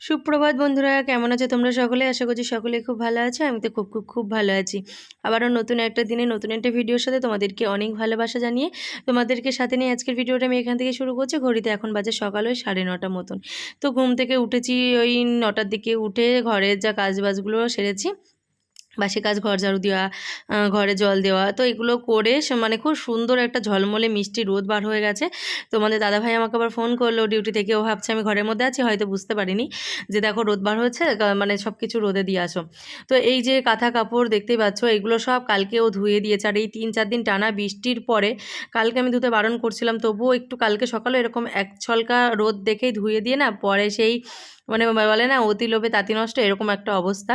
সুপ্রভাত বন্ধুরা, কেমন আছে তোমরা সকলে? আশা করছি সকলে খুব ভালো আছে, আমি তো খুব খুব খুব ভালো আছি। আবারও নতুন একটা দিনে, নতুন একটা ভিডিওর সাথে তোমাদেরকে অনেক ভালোবাসা জানিয়ে তোমাদেরকে সাথে নিয়ে আজকের ভিডিওটা আমি এখান থেকে শুরু করছি। ঘড়িতে এখন বাজে সকাল ওই সাড়ে নটা মতন। তো ঘুম থেকে উঠেছি, ওই নটার দিকে উঠে ঘরের যা কাজ বাজগুলো সেরেছি। বাসি কাজ ঘর ঝাড়ু দেওয়া ঘরে জল দেওয়া। তো এগুলো করে সে মানে খুব সুন্দর একটা ঝলমলে মিষ্টি রোদ বার হয়ে গেছে। তো তোমাদের দাদাভাই আমাকে আবার ফোন করল ডিউটি থেকে। ও ভাবছে, আমি ঘরের মধ্যে আছি, হয়তো বুঝতে পারিনি যে দেখো রোদ বার হচ্ছে মানে সব কিছু রোদে দিয়ে আসো। তো এই যে কাঁথা কাপড় দেখতেই পাচ্ছ, এগুলো সব কালকে ও ধুয়ে দিয়েছে। আর এই তিন চার দিন টানা বৃষ্টির পরে কালকে আমি ধুতে বারণ করছিলাম, তবুও একটু কালকে সকালে এরকম এক ছলকা রোদ দেখেই ধুয়ে দিয়ে না, পরে সেই মানে বলে না অতি লোভে তাঁতি নষ্ট, এরকম একটা অবস্থা।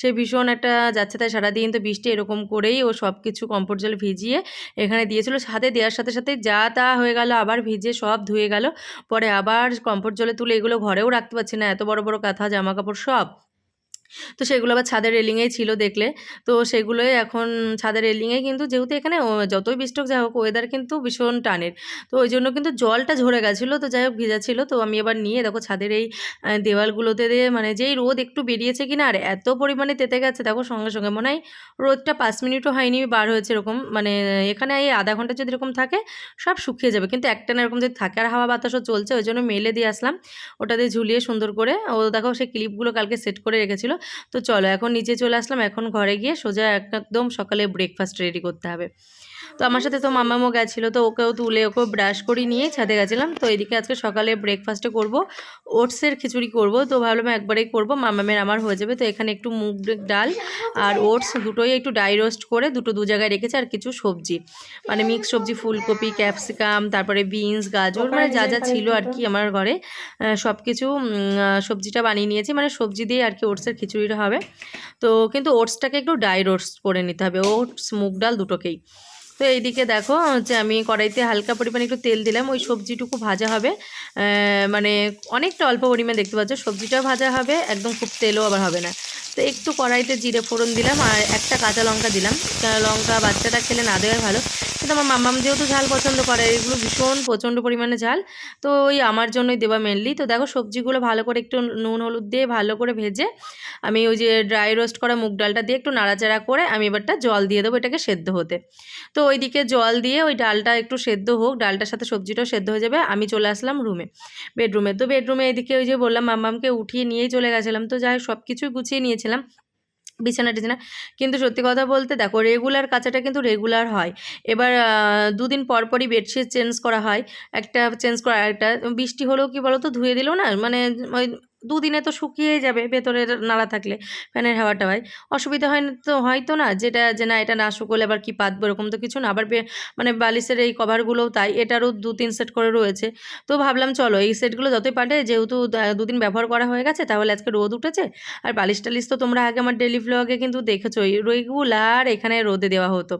সে ভীষণ একটা যাচ্ছে তাই সারাদিন তো বৃষ্টি এরকম করেই ও সব কিছু কম্পোর্ট জল ভিজিয়ে এখানে দিয়েছিল। সাথে দেওয়ার সাথে সাথে যা তা হয়ে গেল, আবার ভিজে সব ধুয়ে গেল। পরে আবার কম্পোর্ট জলে তুলে এগুলো ঘরেও রাখতে পারছি না। এত বড় বড় কাঁথা জামা কাপড় সব তো সেগুলো আবার ছাদের রেলিংয়েই ছিল দেখলে। তো সেগুলোই এখন ছাদের রেলিংয়ে কিন্তু যেহেতু এখানে যতই বৃষ্টি হোক যাই হোক ওয়েদার কিন্তু ভীষণ টানের। তো ওই জন্য কিন্তু জলটা ঝরে গেছিল, তো যাই হোক ভিজা ছিল। তো আমি এবার নিয়ে দেখো ছাদের এই দেওয়ালগুলোতে দিয়ে মানে যেই রোদ একটু বেরিয়েছে কিনা আর এত পরিমাণে তেতে গেছে, দেখো সঙ্গে সঙ্গে মনে হয় রোদটা পাঁচ মিনিটও হয়নি বার হয়েছে এরকম। মানে এখানে এই আধা ঘণ্টা যদি এরকম থাকে, সব শুকিয়ে যাবে। কিন্তু একটা না এরকম যদি থাকে আর হাওয়া বাতাসও চলছে, ওই জন্য মেলে দিয়ে আসলাম। ওটাতে ঝুলিয়ে সুন্দর করে ও দেখো সেই ক্লিপগুলো কালকে সেট করে রেখেছিল। তো চলো, এখন নিচে চলে আসলাম। এখন ঘরে গিয়ে সোজা একদম সকালে ব্রেকফাস্ট রেডি করতে হবে। তো আমার সাথে তো মামামও গেছিল, তো ওকেও তুলে, ওকেও ব্রাশ করে নিয়ে ছাদে গেছিলাম। তো এদিকে আজকে সকালে ব্রেকফাস্টে করব ওটসের খিচুড়ি করব। তো ভাবলাম একবারেই করব, মামামের আমার হয়ে যাবে। তো এখানে একটু মুগ ডাল আর ওটস দুটোই একটু ডাই রোস্ট করে দুটো দু জায়গায় রেখেছে, আর কিছু সবজি। মানে মিক্স সবজি, ফুলকপি ক্যাপসিকাম তারপরে বিনস গাজর মানে যা যা ছিল আর কি আমার ঘরে। সব কিছু সবজিটা বানিয়ে নিয়েছি মানে সবজি দিয়ে আর কি ওটসের খিচুড়িটা হবে। তো কিন্তু ওটসটাকে একটু ডাই রোস্ট করে নিতে হবে ওটস মুগ ডাল দুটোকেই। তো এইদিকে দেখো যে আমি কড়াইতে হালকা পরিমাণে একটু তেল দিলাম। ওই সবজিটুকু ভাজা হবে। মানে অনেকটা অল্প পরিমাণে দেখতে পাচ্ছ, সবজিটাও ভাজা হবে, একদম খুব তেলও আবার হবে না। তো একটু কড়াইতে জিরে ফোড়ন দিলাম আর একটা কাঁচা লঙ্কা দিলাম। লঙ্কা বাচ্চাটা খেলে না দেওয়াই ভালো। কিন্তু আমার মাম্মাম যেহেতু ঝাল পছন্দ করে, এগুলো ভীষণ প্রচণ্ড পরিমাণে ঝাল। তো ওই আমার জন্যই দেওয়া মেনলি তো দেখো সবজিগুলো ভালো করে একটু নুন, হলুদ দিয়ে ভালো করে ভেজে আমি ওই যে ড্রাই রোস্ট করা মুগ ডালটা দিয়ে একটু নাড়াচাড়া করে আমি এবারটা জল দিয়ে দেবো এটাকে সেদ্ধ হতে। তো ওইদিকে জল দিয়ে ওই ডালটা একটু সেদ্ধ হোক, ডালটার সাথে সবজিটাও সেদ্ধ হয়ে যাবে। আমি চলে আসলাম রুমে বেডরুমে তো বেডরুমে এদিকে ওই যে বললাম মাম্মামকে উঠিয়ে নিয়েই চলে গেছিলাম। তো যাই সব কিছুই গুছিয়ে নিয়েছিলাম। বিছানা টিছানা। কিন্তু সত্যি কথা বলতে দেখো রেগুলার কাচাটা কিন্তু রেগুলার হয়। এবার দুদিন পর পরই বেডশিট চেঞ্জ করা হয়। একটা চেঞ্জ করা, একটা, বৃষ্টি হলেও কি বলো তো ধুয়ে দিলেও না মানে ওই দুদিনে তো শুকিয়ে যাবে ভেতরের নাড়া থাকলে, ফ্যানের হাওয়া টাওয়ায় অসুবিধা হয় না তো, হয়তো না, যেটা যে না, এটা না শুকোলে আবার কি পাতবো, এরকম তো কিছু না। আবার মানে বালিশের এই কভারগুলোও তাই, এটারও দু তিন সেট করে রয়েছে। তো ভাবলাম চলো, এই সেটগুলো যতই পাঠে যেহেতু দুদিন ব্যবহার করা হয়ে গেছে, তাহলে আজকে রোদ উঠেছে। আর বালিশ টালিশ তো তোমরা আগে আমার ডেলি ভ্লগে কিন্তু দেখেছোই রেগুলার এখানে রোদে দেওয়া হতো।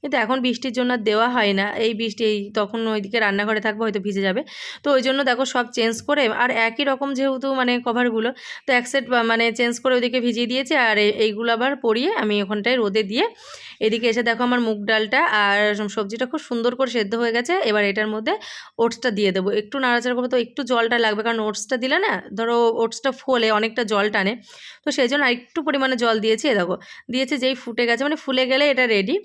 কিন্তু এখন বৃষ্টির জন্য দেওয়া হয় না। এই বৃষ্টি, এই তখন ওইদিকে রান্নাঘরে থাকব, হয়তো ভিজে যাবে। তো ওই জন্য দেখো সব চেঞ্জ করে, আর একই রকম যেহেতু মানে কভারগুলো তো এক সেট মানে চেঞ্জ করে ওদিকে ভিজিয়ে দিয়েছে আর এইগুলো আবার পরিয়ে আমি ওখানটায় রোদে দিয়ে এদিকে এসে দেখো আমার মুগ ডালটা আর সবজিটা খুব সুন্দর করে সেদ্ধ হয়ে গেছে। এবার এটার মধ্যে ওটসটা দিয়ে দেবো। একটু নাড়াচাড়া করব তো একটু জলটা লাগবে, কারণ ওটসটা দিলে না, ধরো ওটসটা ফোলে, অনেকটা জল টানে। তো সেই জন্য একটু পরিমাণে জল দিয়েছি দেখো। দিয়েছে যেই ফুটে গেছে মানে ফুলে গেলে এটা রেডি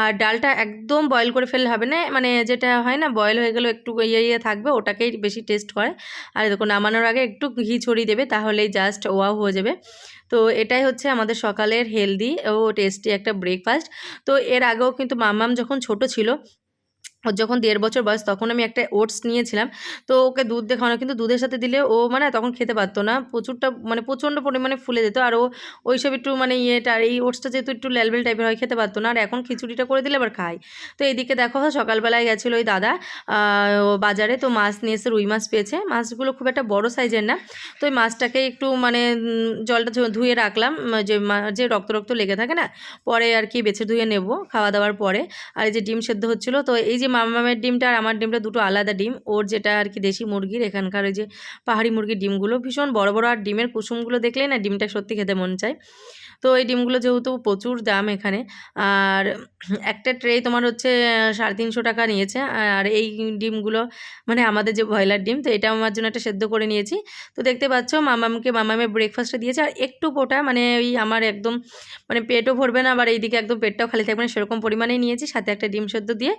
আর ডালটা একদম বয়েল করে ফেললে হবে না মানে যেটা হয় না বয়েল হয়ে গেলে একটু ইয়ে ইয়ে থাকবে, ওটাকেই বেশি টেস্ট করে। আর দেখো, নামানোর আগে একটু ঘি ছড়িয়ে দেবে, তাহলেই জাস্ট ওয়াও হয়ে যাবে। তো এটাই হচ্ছে আমাদের সকালের হেলদি ও টেস্টি একটা ব্রেকফাস্ট তো এর আগেও কিন্তু মাম্মাম যখন ছোট ছিল ওর যখন দেড় বছর বয়স তখন আমি একটা ওটস নিয়েছিলাম। তো ওকে দুধ দিয়ে খাওয়ানো, কিন্তু দুধের সাথে দিলে ও মানে তখন খেতে পারতো না। প্রচুরটা মানে প্রচণ্ড পরিমাণে ফুলে যেত। আর ও ওইসব একটু মানে ইয়েটা, আর এই ওটসটা যেহেতু একটু ল্যালবেল টাইপের হয়, খেতে পারতো না। আর এখন খিচুড়িটা করে দিলে আবার খায়। তো এইদিকে দেখো, সকালবেলায় গেছিল ওই দাদা বাজারে। তো মাছ নিয়ে এসে রুই মাছ পেয়েছে। মাছগুলো খুব একটা বড় সাইজের না। তো ওই মাছটাকে একটু মানে জলটা ধুয়ে রাখলাম। যে যে রক্ত রক্ত লেগে থাকে না, পরে আর কি বেছে ধুয়ে নেব খাওয়া দাওয়ার পরে। আর এই যে ডিম সেদ্ধ হচ্ছিল, তো এই যে মামামের ডিমটা আর আমার ডিমটা দুটো আলাদা ডিম। ওর যেটা আর কি দেশি মুরগির, এখানকার ওই যে পাহাড়ি মুরগির ডিমগুলো ভীষণ বড় বড়। আর ডিমের কুসুমগুলো দেখলেই না ডিমটা সত্যি খেতে মন চায়। তো এই ডিমগুলো যেহেতু প্রচুর দাম এখানে, আর একটা ট্রে তোমার হচ্ছে সাড়ে তিনশো টাকা নিয়েছে, আর এই ডিমগুলো মানে আমাদের যে ব্রয়লার ডিম, তো এটা আমার জন্য একটা সেদ্ধ করে নিয়েছি। তো দেখতে পাচ্ছ, মামামকে মামামের ব্রেকফাস্টটা দিয়েছে, আর একটু পোটা মানে ওই আমার একদম মানে পেটও ভরবে না, আবার এইদিকে একদম পেটটাও খালি থাকবে না, সেরকম পরিমাণেই নিয়েছি, সাথে একটা ডিম সেদ্ধ দিয়ে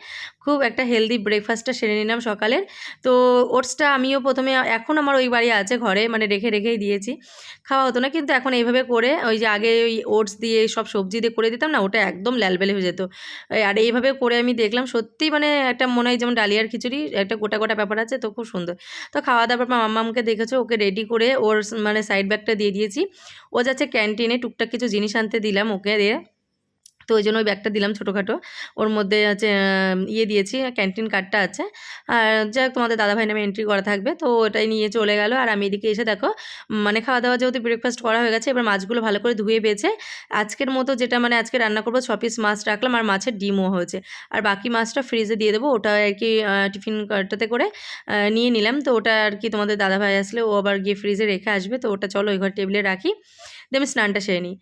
খুব একটা হেলদি ব্রেকফাস্টটা সেরে নিলাম সকালের। তো ওটসটা আমিও প্রথমে, এখন আমার ওই বাড়ি আছে ঘরে মানে রেখে রেখেই দিয়েছি। খাওয়া হতো না, কিন্তু এখন এইভাবে করে, ওই যে আগে ওই ওটস দিয়ে সব সবজি দিয়ে করে দিতাম না, ওটা একদম ল্যালবেলে হয়ে যেত। আর এইভাবে করে আমি দেখলাম সত্যি মানে একটা মনে হয় যেমন ডালিয়ার খিচুড়ি, একটা গোটা গোটা ব্যাপার আছে তো খুব সুন্দর। তো খাওয়া দাওয়ার পর মামামকে দেখেছ, ওকে রেডি করে ওর মানে সাইড ব্যাগটা দিয়ে দিয়েছি। ও যাচ্ছে ক্যান্টিনে টুকটাক কিছু জিনিস আনতে দিলাম ওকে দিয়ে। তো ওই জন্য ওই ব্যাগটা দিলাম ছোটোখাটো। ওর মধ্যে আছে ইয়ে দিয়েছি ক্যান্টিন কার্ডটা আছে। আর যাই তোমাদের দাদাভাই নামে এন্ট্রি করা থাকবে। তো ওটাই নিয়ে চলে গেল। আর আমি এদিকে এসে দেখো মানে খাওয়া দাওয়া যেহেতু ব্রেকফাস্ট করা হয়ে গেছে, এবার মাছগুলো ভালো করে ধুয়ে বেছে, আজকের মতো যেটা মানে আজকে রান্না করব, ছ পিস মাছ রাখলাম, আর মাছের ডিমও হয়েছে। আর বাকি মাছটা ফ্রিজে দিয়ে দেবো, ওটা আর কি টিফিন কার্ডটাতে করে নিয়ে নিলাম। তো ওটা আর কি তোমাদের দাদাভাই আসলে, ও আবার গিয়ে ফ্রিজে রেখে আসবে। তো ওটা চলো ওই ঘর টেবিলে রাখি দিয়ে আমি স্নানটা সেরে নিই।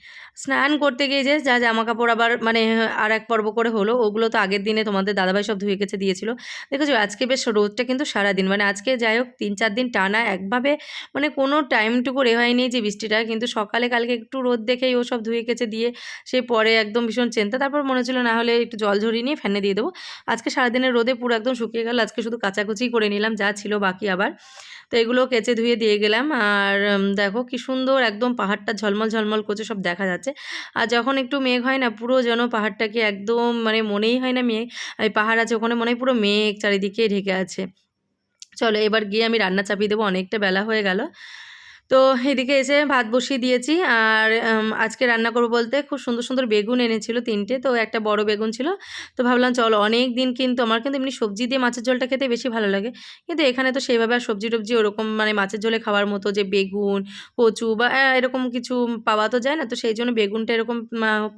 স্নান করতে গিয়ে যে যা জামা কাপড় আবার মানে আর এক পর্ব করে হলো। ওগুলো তো আগের দিনে তোমাদের দাদাভাই সব ধুয়ে গেছে দিয়েছিল। দেখেছ, আজকে বেশ রোদটা কিন্তু সারাদিন। মানে আজকে যাই হোক, তিন চার দিন টানা একভাবে মানে কোনো টাইমটুকু রেহাই যে বৃষ্টিটা। কিন্তু সকালে কালকে একটু রোদ দেখেই ও সব ধুয়ে গেছে দিয়ে সে পরে একদম ভীষণ চিন্তা। তারপর মনে হচ্ছিল না হলে একটু জল ঝরিয়ে নিয়ে ফ্যানে দিয়ে দেবো। আজকে সারাদিনের রোদে পুরো একদম শুকিয়ে গেল। আজকে শুধু কাচাকুচি করে নিলাম, যা ছিল বাকি আবার। তো এগুলো কেচে ধুয়ে দিয়ে গেলাম। আর দেখো কি সুন্দর একদম পাহাড়টা ঝলমল ঝলমল করছে, সব দেখা যাচ্ছে। আর যখন একটু মেঘ হয় না, পুরো যেন পাহাড়টাকে একদম মানে মনেই হয় না মেয়ে। পাহাড় আছে ওখানে মনে হয় পুরো মেঘ চারিদিকে ঢেকে আছে। চলো এবার গিয়ে আমি রান্না চাপিয়ে দেবো, অনেকটা বেলা হয়ে গেল। তো এদিকে এসে ভাত বসিয়ে দিয়েছি আর আজকে রান্না করব বলতে খুব সুন্দর সুন্দর বেগুন এনেছিল তিনটে, তো একটা বড় বেগুন ছিল। তো ভাবলাম চলো অনেক দিন কিন্তু আমার কিন্তু এমনি সবজি দিয়ে মাছের ঝোলটা খেতে বেশি ভালো লাগে। কিন্তু এখানে তো সেইভাবে আর সবজি টবজি ওরকম মানে মাছের ঝোলে খাওয়ার মতো যে বেগুন, কচু বা এরকম কিছু পাওয়া তো যায় না। তো সেই জন্য বেগুনটা এরকম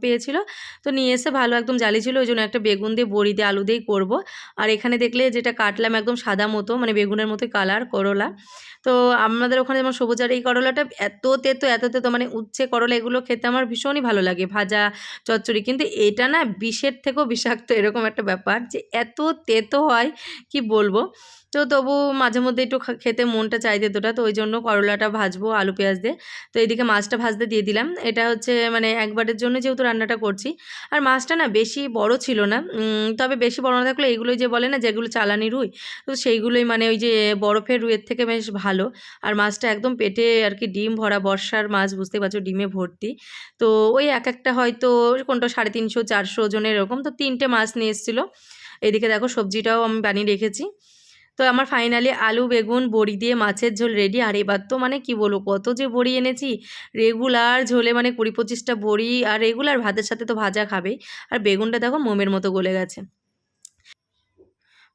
পেয়েছিল। তো নিয়ে এসে ভালো একদম জালি ছিল, ওই জন্য একটা বেগুন দিয়ে বড়ি দিয়ে আলু দিয়েই করব। আর এখানে দেখলে যেটা কাটলাম একদম সাদা মতো মানে বেগুনের মতোই কালার করলা। তো আমাদের ওখানে যেমন সবুজ আর এই করলাটা এত তেতো এত তেতো মানে উচ্ছে করলা এগুলো খেতে আমার ভীষণই ভালো লাগে, ভাজা, চচ্চড়ি। কিন্তু এটা না বিষের থেকেও বিষাক্ত এরকম একটা ব্যাপার যে এত তেতো হয়, কি বলব? তো তবু মাঝে মধ্যে একটু খেতে মনটা চাই তেতোটা তো ওই জন্য করলাটা ভাজবো আলু পেঁয়াজ দিয়ে। তো এইদিকে মাছটা ভাজতে দিয়ে দিলাম। এটা হচ্ছে মানে একবারের জন্য যেহেতু রান্নাটা করছি। আর মাছটা না বেশি বড় ছিল না তবে বেশি বড় না থাকলে এইগুলোই যে বলে না যেগুলো চালানি রুই, তো সেইগুলোই মানে ওই যে বরফের রুইয়ের থেকে বেশ ভালো। আর মাছটা একদম পেটে আর কি ডিম ভরা বর্ষার মাছ বুঝতে পারছ, ডিমে ভর্তি। তো ওই এক একটা হয়তো কোনটা সাড়ে তিনশো, চারশো ওজনের এরকম, তো তিনটে মাছ নিয়ে এসেছিল। এদিকে দেখো সবজিটাও আমি বানিয়ে রেখেছি। তো আমার ফাইনালি আলু, বেগুন, বড়ি দিয়ে মাছের ঝোল রেডি আর এবার তো মানে কি বলব, কত যে বড়ি এনেছি। রেগুলার ঝোলে মানে কুড়ি পঁচিশটা বড়ি আর রেগুলার ভাতের সাথে তো ভাজা খাবেই। আর বেগুনটা দেখো মোমের মতো গলে গেছে।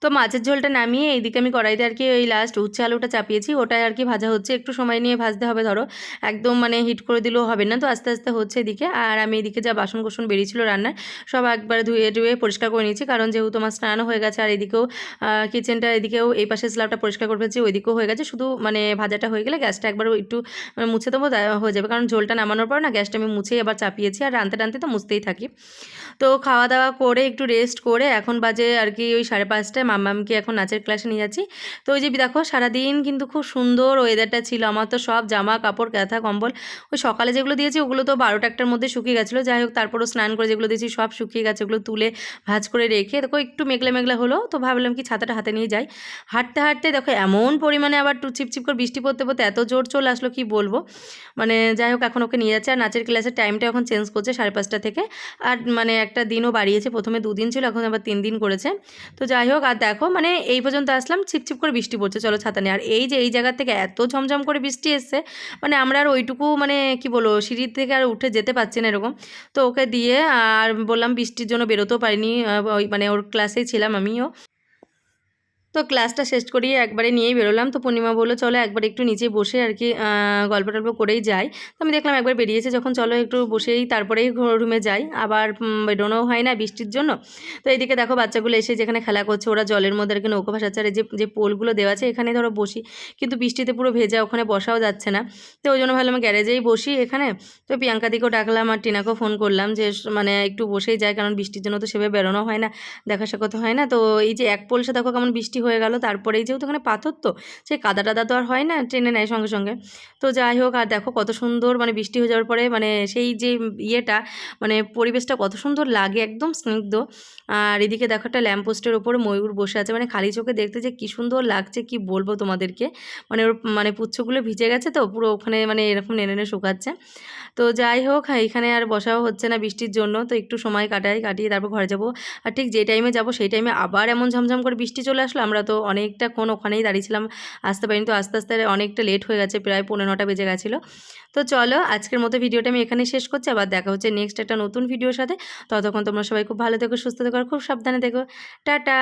তো মাছের ঝোলটা নামিয়ে এইদিকে আমি কড়াইতে আর কি ওই লাস্ট উচ্ছে আলুটা চাপিয়েছি ওটাই আর কি ভাজা হচ্ছে, একটু সময় নিয়ে ভাজতে হবে ধরো। একদম মানে হিট করে দিলেও হবে না, তো আস্তে আস্তে হচ্ছে এদিকে। আর আমি এদিকে যা বাসন কোসন বেরিয়েছিল রান্নার, সব একবার ধুয়ে ধুয়ে পরিষ্কার করে নিয়েছি, কারণ যেহেতু আমার স্নানও হয়ে গেছে আর এদিকেও কিচেনটা এদিকেও এই পাশে স্ল্যাবটা পরিষ্কার করে ফেলছি, ওইদিকেও হয়ে গেছে। শুধু মানে ভাজাটা হয়ে গেলে গ্যাসটা একবার একটু মুছে দেবো হয়ে যাবে। কারণ ঝোলটা নামানোর পর না, গ্যাসটা আমি মুছেই আবার চাপিয়েছি। আর রানতে টানতে তো মুছতেই থাকি। তো খাওয়া দাওয়া করে একটু রেস্ট করে এখন বাজে আর কি ওই সাড়ে পাঁচটায় মাম্মামকে এখন নাচের ক্লাসে নিয়ে যাচ্ছি। তো ওই যে দেখো সারাদিন কিন্তু খুব সুন্দর ওয়েদারটা ছিল, আমার তো সব জামা কাপড় ক্যাথা কম্বল, ওই সকালে যেগুলো দিয়েছি ওগুলো তো বারোটা একটার মধ্যে শুকিয়ে গেছিল। যাই হোক, তারপরও স্নান করে যেগুলো দিয়েছি সব শুকিয়ে গেছে, ওগুলো তুলে ভাজ করে রেখে দেখো একটু মেঘলা মেঘলা হলো, তো ভাবলাম কি ছাতাটা হাতে নিয়ে যাই। হাঁটতে হাঁটতে দেখো এমন পরিমাণে আবার টু চিপচিপ করে বৃষ্টি পড়তে পড়তে এত জোর চলে আসলো, কি বলব? মানে যাই হোক, এখন ওকে নিয়ে যাচ্ছে আর নাচের ক্লাসের টাইমটা এখন চেঞ্জ করছে সাড়ে পাঁচটা থেকে। আর মানে একটা দিনও বাড়িয়েছে। প্রথমে দুদিন ছিল, এখন আবার তিন দিন করেছে। তো যাই হোক, আর দেখো মানে এই পর্যন্ত আসলাম ছিপছিপ করে বৃষ্টি পড়ছে, চলো ছাতা নিয়ে। আর এই যে এই জায়গা থেকে এত ঝমঝম করে বৃষ্টি এসছে মানে আমরা আর ওইটুকু মানে কি বলো সিঁড়ির থেকে আর উঠে যেতে পারছি না এরকম। তো ওকে দিয়ে, আর বললাম বৃষ্টির জন্য বেরোতেও পারিনি ওই মানে ওর ক্লাসেই ছিলাম আমিও। তো ক্লাসটা শেষ করিয়ে একবারে নিয়েই বেরোলাম। তো পূর্ণিমা বলল চলো একবার একটু নিচে বসে আর কি গল্প টল্প করেই যাই। তো আমি দেখলাম একবার বেরিয়েছে যখন চলো একটু বসেই তারপরেই রুমে যাই। আবার উম, বেরোনোও হয় না বৃষ্টির জন্য। তো এইদিকে দেখো বাচ্চাগুলো এসে যেখানে খেলা করছে ওরা জলের মধ্যে আর কি নৌকো এই যে যে পোলগুলো দেওয়া আছে এখানে ধরো বসি। কিন্তু বৃষ্টিতে পুরো ভেজা ওখানে বসাও যাচ্ছে না। তো ওই জন্য ভাবলাম গ্যারেজেই বসি এখানে। তো প্রিয়াঙ্কা দিকেও ডাকলাম আর টিনাকেও ফোন করলাম যে মানে একটু বসেই যায় কারণ বৃষ্টির জন্য তো সেভাবে বেরোনো হয় না দেখা সাক্ষাৎ হয় না। তো এই যে এক পোলসে দেখো কেমন বৃষ্টি হয়ে গেল। তারপরেই যেহেতু ওখানে পাথর তো সেই কাদা টাদা তো আর হয় না ট্রেনে নেয় সঙ্গে সঙ্গে। তো যাই হোক আর দেখো কত সুন্দর মানে বৃষ্টি হয়ে যাওয়ার পরে মানে সেই যে ইয়েটা মানে পরিবেশটা কত সুন্দর লাগে একদম স্নিগ্ধ। আর এদিকে দেখো একটা ল্যাম্পপোস্টের ওপরে ময়ূর বসে আছে মানে খালি চোখে দেখতে যে কী সুন্দর লাগছে কি বলব তোমাদেরকে। মানে ওর মানে পুচ্ছগুলো ভিজে গেছে তো পুরো ওখানে মানে এরকম নেনে নেনে শুকাচ্ছে। তো যাই হোক হ্যাঁ, এখানে আর বসাও হচ্ছে না বৃষ্টির জন্য তো একটু সময় কাটাই কাটিয়ে তারপর ঘরে যাব। আর ঠিক যে টাইমে যাব সেই টাইমে আবার এমন ঝমঝম করে বৃষ্টি চলে আসলো আমরা তো অনেকটাক্ষণ ওখানেই দাঁড়িয়েছিলাম, আসতে পারিনি। তো আস্তে আস্তে অনেকটা লেট হয়ে গেছে, প্রায় পনেরো নটা বেজে গেছিল। তো চলো, আজকের মতো ভিডিওটা আমি এখানে শেষ করছি। আবার দেখা হচ্ছে নেক্সট একটা নতুন ভিডিওর সাথে। ততক্ষণ তোমরা সবাই খুব ভালো থেকো, সুস্থ থেকো খুব সাবধানে থেকো। টাটা!